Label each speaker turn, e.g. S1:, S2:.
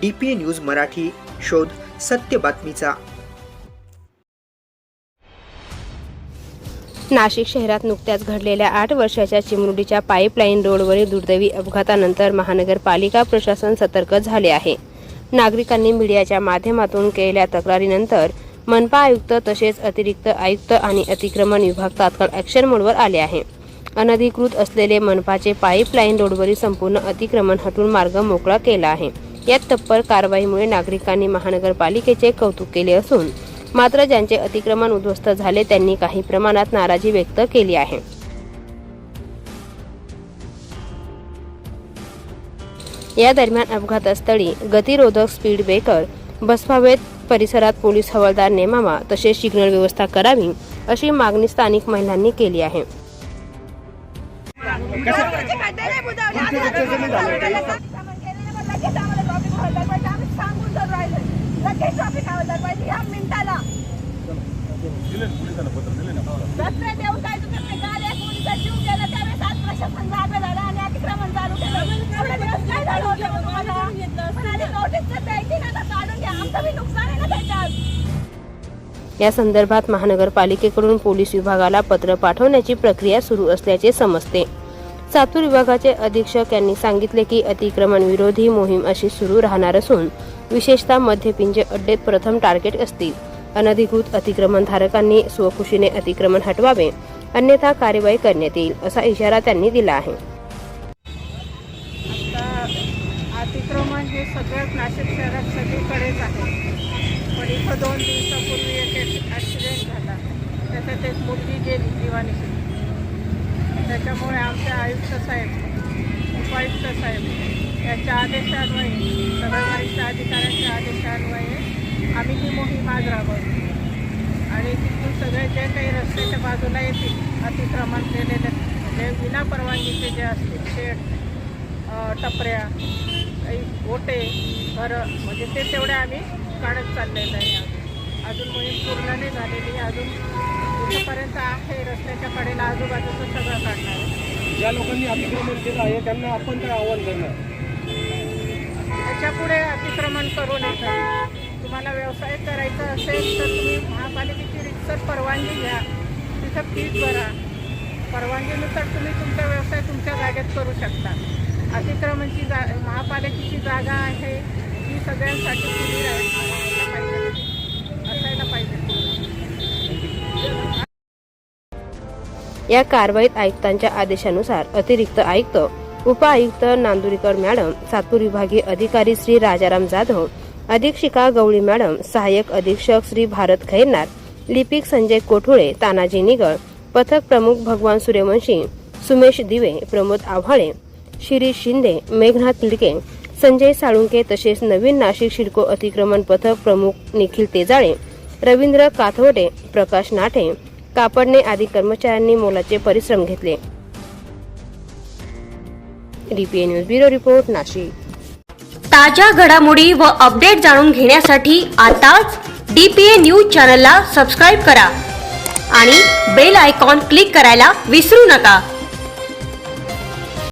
S1: D P news Marathi शोध सत्य बातमीचा.
S2: नाशिक शहरात नुकत्याच घडलेल्या आठ वर्षाच्या चिमरुडीच्या पाईपलाईन रोडवरील दुर्दैवी अपघातानंतर महानगरपालिका प्रशासन सतर्क झाले आहे. नागरिकांनी मीडियाच्या माध्यमातून केलेल्या तक्रारीनंतर मनपा आयुक्त तसेच अतिरिक्त आयुक्त आणि अतिक्रमण विभाग तात्काळ ॲक्शन मोडवर आले आहे. अनधिकृत असलेले मनपाचे पाईपलाईन रोडवरील संपूर्ण अतिक्रमण हटून मार्ग मोकळा केला आहे. या तत्पर कारवाईमुळे नागरिकांनी महानगरपालिकेचे कौतुक केले असून मात्र ज्यांचे अतिक्रमण उद्ध्वस्त झाले त्यांनी काही प्रमाणात नाराजी व्यक्त केली आहे. या दरम्यान अपघातस्थळी गतिरोधक स्पीड ब्रेकर बसवावेत परिसरात पोलीस हवालदार नेमावा तसेच सिग्नल व्यवस्था करावी अशी मागणी स्थानिक महिलांनी केली आहे
S3: मिनिटाला. रस्ते देऊ काय तुम्ही नाही काल एक मुलीचा जीव गेला त्यावेळेस आज प्रशासन जागा झाला आणि अतिक्रमण चालू केलं. एवढे दिवस काय झालं होतं मग तुम्हाला? पण आधी नोटीस तर द्यायची ना आता काढून घ्या. आमचं बी नुकसान आहे ना त्याच्यात.
S2: या संदर्भात महानगरपालिकेकडून पोलीस विभागाला पत्र पाठवण्याची प्रक्रिया सुरू असल्याचे समजते. सातूर विभागाचे अधीक्षक यांनी सांगितले की अतिक्रमण विरोधी मोहीम अशी सुरू राहणार असून विशेषतः मध्यपिंजे अड्डेत प्रथम टार्गेट असतील. अनधिकृत अतिक्रमणधारकांनी स्वखुशीने अतिक्रमण हटवावे अन्यथा कार्यवाही करण्यात येईल असा इशारा त्यांनी दिला आहे.
S4: अतिक्रमण हे सगळ्यात नाशिक शहरात सगळीकडेच आहे. पण इथं दोन दिवसापूर्वी एक ॲक्सिडेंट झाला. त्याच्यात एक मुलगी गेली जीवानिशी त्याच्यामुळे आमचे आयुक्त साहेब उपायुक्त साहेब याच्या आदेशान्वये सगळ्या वरिष्ठ अधिकाऱ्यांच्या आदेशान्वये आम्ही ही मोहीम आज राबवतो आणि तिथून सगळे जे काही रस्त्याच्या बाजूला येतील अतिक्रमण केलेले जे विना परवानगीचे जे असतील शेड टपऱ्या काही ओटे घरं म्हणजे ते तेवढे आम्ही काढत चाललेलं आहे. अजून अजून मोहीम पूर्ण नाही झालेली अजून इथंपर्यंत आहे. रस्त्याच्या कडेला आजूबाजूचं सगळं काढणार. आहे
S5: ज्या लोकांनी अतिक्रमण केलं आहे त्यांना आपण काय आव्हान करणार?
S4: त्याच्यापुढे अतिक्रमण करू नका तुम्हाला व्यवसाय करायचा असेल तर तुम्ही महापालिकेची रितसर परवानगी घ्या. तिथं फीस भरा. परवानगीनुसार तुम्ही तुमचा व्यवसाय तुमच्या जागेत करू शकता. अतिक्रमणची जा महापालिकेची जागा आहे. ही सगळ्यांसाठी खुली राहायला
S2: या कारवाईत आयुक्तांच्या आदेशानुसार अतिरिक्त आयुक्त उपआयुक्त नांदुरीकर मॅडम सातपूर विभागीय अधिकारी श्री राजाराम जाधव अधीक्षिका गवळी मॅडम सहाय्यक अधीक्षक श्री भारत खैरनार लिपिक संजय कोठुळे तानाजी निगळ पथक प्रमुख भगवान सूर्यवंशी सुमेश दिवे प्रमोद आव्हाळे शिरीष शिंदे मेघनाथ तिडके संजय साळुंके तसेच नवीन नाशिक शिडको अतिक्रमण पथक प्रमुख निखिल तेजाळे रवींद्र काथवडे प्रकाश नाठे कापडणे आदी कर्मचाऱ्यांनी मोलाचे परिश्रम घेतले. DPA news bureau report Nashik.
S6: ताज्या घडामोडी व अपडेट जाणून घेण्यासाठी आताच डीपीए न्यूज चॅनलला सबस्क्राईब करा. आणि बेल आयकॉन क्लिक करायला विसरू नका.